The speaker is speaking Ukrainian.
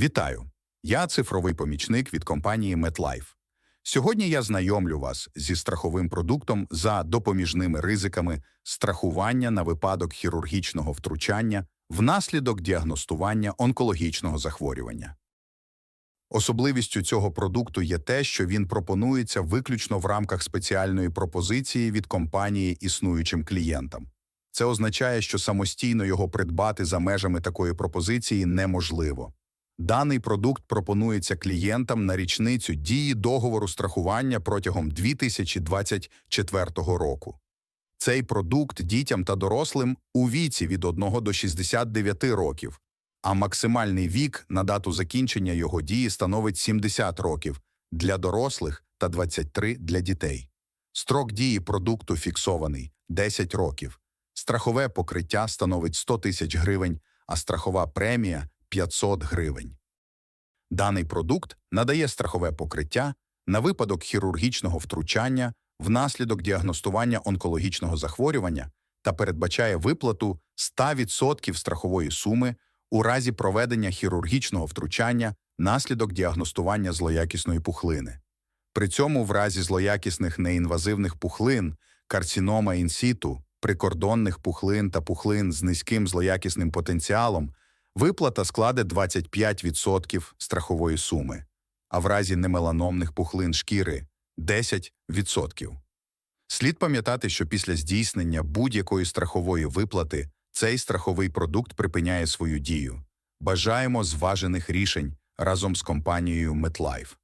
Вітаю! Я цифровий помічник від компанії MetLife. Сьогодні я знайомлю вас зі страховим продуктом за допоміжними ризиками страхування на випадок хірургічного втручання внаслідок діагностування онкологічного захворювання. Особливістю цього продукту є те, що він пропонується виключно в рамках спеціальної пропозиції від компанії існуючим клієнтам. Це означає, що самостійно його придбати за межами такої пропозиції неможливо. Даний продукт пропонується клієнтам на річницю дії договору страхування протягом 2024 року. Цей продукт дітям та дорослим у віці від 1 до 69 років, а максимальний вік на дату закінчення його дії становить 70 років для дорослих та 23 для дітей. Строк дії продукту фіксований 10 років. Страхове покриття становить 100 тисяч гривень, а страхова премія 500 гривень. Даний продукт надає страхове покриття на випадок хірургічного втручання внаслідок діагностування онкологічного захворювання та передбачає виплату 100% страхової суми у разі проведення хірургічного втручання наслідок діагностування злоякісної пухлини. При цьому в разі злоякісних неінвазивних пухлин, карцінома інсіту, прикордонних пухлин та пухлин з низьким злоякісним потенціалом виплата складе 25% страхової суми, а в разі немеланомних пухлин шкіри 10%. Слід пам'ятати, що після здійснення будь-якої страхової виплати цей страховий продукт припиняє свою дію. Бажаємо зважених рішень разом з компанією MetLife.